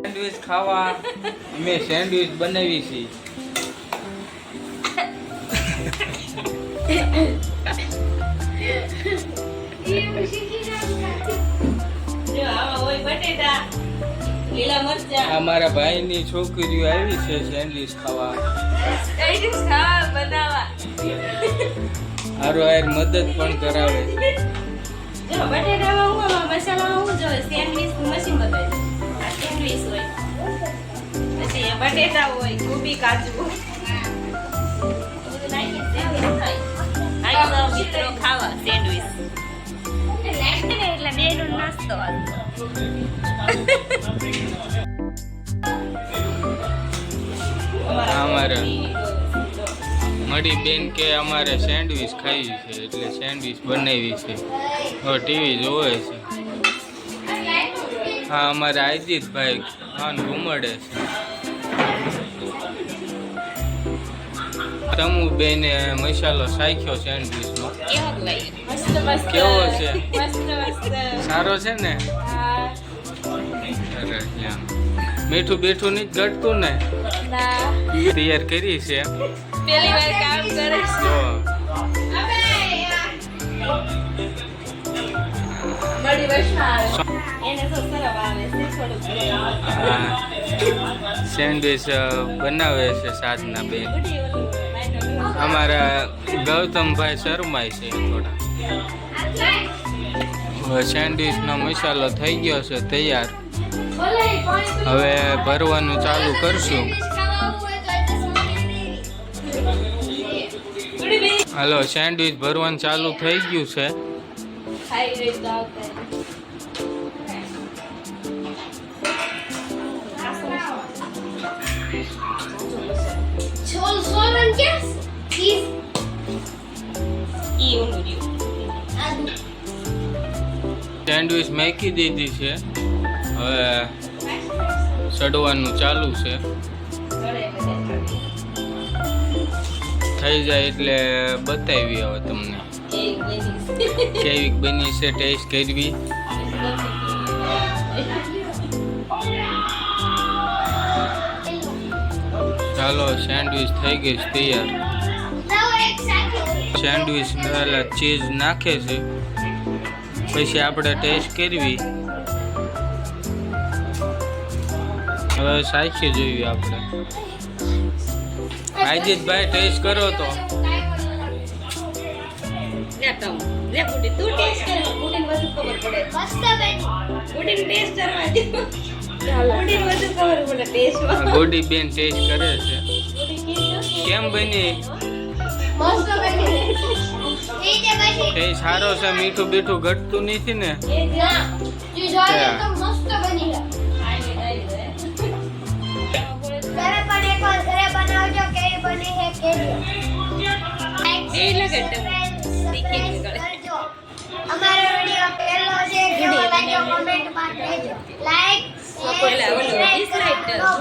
Sandwich ખાવા. અમે sandwich બનાવી છે અમારા ભાઈ ભાઈની છોકરીઓ આવી છે સેન્ડવિચ ખાવા. હારો હાર મદદ પણ કરાવે. જો બટેટા હોય ગોબી કાજુ મિત્રો ખાવા સેન્ડવીચ એટલે બેનો નાસ્તો અમારે મળી બેન કે અમારે સેન્ડવિચ ખાવી છે એટલે સેન્ડવિચ બનાવી છે. હવે ટીવી જોવે છે. હા અમારે આજીતભાઈ ખાન ઘુમડે છે. તમુ બેને મસાલો સાખ્યો છે કેવો છે? સારો છે ને? મીઠું બીઠું નહીં ઘટતું ને. ના. તૈયાર કરી છે. પહેલી વાર કામ કરે છે. સેન્ડવિચ બનાવે છે ઓલું માઇન્ડ અમારા ગૌતમભાઈ શર્માય છે થોડા. સેન્ડવિચનો મસાલો થઈ ગયો છે તૈયાર. હવે ભરવાનું ચાલુ કરશું. હાલો, સેન્ડવિચ ભરવાનું ચાલુ થઈ ગયું છે. Adu. સેન્ડવિચ મેકી દીધી છે હવે ચડવાનું ચાલુ છે થઈ જાય એટલે બતાવી હવે તમને કેવી બની છે ટેસ્ટ કરવી ચાલો સેન્ડવિચ થઈ ગઈ તૈયાર. સેન્ડવિચ ચીઝ નાખે છે. પછી આપણે ટેસ્ટ કરવી. હવે સાચી જોઈએ આપણે. આજીતભાઈ ટેસ્ટ કરો તો. ગોડી બેન ટેસ્ટ કરે છે. કેમ બની? Must been. એ જે પછી ટેસ્ટ સારો છે મીઠું બીઠું ઘટતું નથી ને એ જા ના જી જોઈએ તો મસ્ત બની છે આઈ આઈ ઘરે પણ એકવાર ઘરે બનાવજો કેવી બની છે કેવી એ લગે તમે શીખી નીકળે. કરજો અમારો વિડિયો પહેલો છે કેવો લાગ્યો કમેન્ટ માં કહેજો લાઈક પેલા ઓલું dislike કરો.